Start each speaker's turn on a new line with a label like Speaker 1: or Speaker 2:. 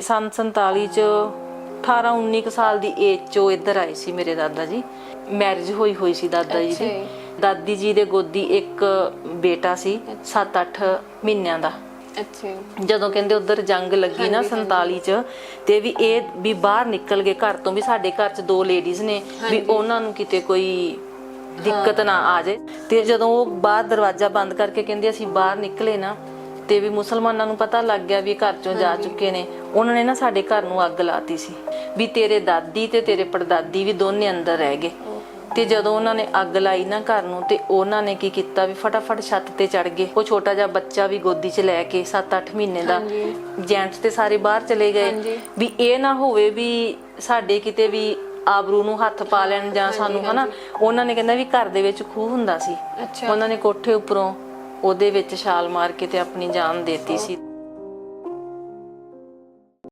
Speaker 1: ਸੰਨ 47 ਚ 18 19 ਕੁ ਸਾਲ ਦੀ ਏਜ ਚੋਂ ਇੱਧਰ ਆਏ ਸੀ ਮੇਰੇ ਦਾਦਾ ਜੀ। ਮੈਰਿਜ ਹੋਈ ਹੋਈ ਸੀ ਦਾਦਾ ਜੀ ਦੀ। ਦਾਦੀ ਜੀ ਦੇ ਗੋਦੀ ਇੱਕ ਬੇਟਾ ਸੀ 7-8 ਮਹੀਨਿਆਂ ਦਾ।
Speaker 2: ਅੱਛਾ।
Speaker 1: ਜਦੋਂ ਕਹਿੰਦੇ ਉਧਰ ਜੰਗ ਲੱਗੀ ਨਾ 47 ਚ ਤੇ ਵੀ ਇਹ ਵੀ ਬਾਹਰ ਨਿਕਲ ਗਏ ਘਰ ਤੋਂ ਵੀ ਸਾਡੇ ਘਰ ਚ ਦੋ ਲੇਡੀਜ਼ ਨੇ ਵੀ ਉਹਨਾਂ ਨੂੰ ਕਿਤੇ ਕੋਈ ਦਿੱਕਤ ਨਾ ਆ ਜਾਏ। ਤੇ ਜਦੋਂ ਉਹ ਬਾਹਰ ਦਰਵਾਜ਼ਾ ਬੰਦ ਕਰਕੇ ਕਹਿੰਦੇ ਅਸੀਂ ਬਾਹਰ ਨਿਕਲੇ ਨਾ ਤੇ ਵੀ ਮੁਸਲਮਾਨਾਂ ਨੂੰ ਪਤਾ ਲੱਗ ਗਿਆ ਵੀ ਘਰ ਚੋਂ ਜਾ ਚੁੱਕੇ ਨੇ। ਉਹਨਾਂ ਨੇ ਨਾ ਸਾਡੇ ਘਰ ਨੂੰ ਅੱਗ ਲਾਤੀ ਸੀ। ਵੀ ਤੇਰੇ ਦਾਦੀ ਤੇ ਤੇਰੇ ਪੜਦਾਦੀ ਵੀ ਦੋਨੇ ਅੰਦਰ ਰਹਿ ਗਏ। ਤੇ ਜਦੋਂ ਉਹਨਾਂ ਨੇ ਅੱਗ ਲਾਈ ਨਾ ਘਰ ਨੂੰ ਤੇ ਉਹਨਾਂ ਨੇ ਕੀ ਕੀਤਾ ਵੀ ਫਟਾਫਟ ਛੱਤ ਤੇ ਚੜ ਗਏ। ਉਹ ਛੋਟਾ ਜਿਹਾ ਬੱਚਾ ਵੀ ਗੋਦੀ 'ਚ ਲੈ ਕੇ 7-8 ਮਹੀਨੇ ਦਾ। ਜੈਂਟਸ ਤੇ ਸਾਰੇ ਬਾਹਰ ਚਲੇ ਗਏ। ਵੀ ਇਹ ਨਾ ਹੋਵੇ ਵੀ ਸਾਡੇ ਕਿਤੇ ਵੀ ਆਬਰੂ ਨੂੰ ਹੱਥ ਪਾ ਲੈਣ ਜਾਂ ਸਾਨੂੰ ਹਨਾ। ਉਹਨਾਂ ਨੇ ਕਹਿੰਦਾ ਵੀ ਘਰ ਦੇ ਵਿੱਚ ਖੂਹ ਹੁੰਦਾ ਸੀ। ਉਹਨਾਂ ਨੇ ਕੋਠੇ ਉੱਪਰੋਂ ਉਹਦੇ ਵਿੱਚ ਛਾਲ ਮਾਰ ਕੇ ਤੇ ਆਪਣੀ ਜਾਨ ਦੇਤੀ ਸੀ।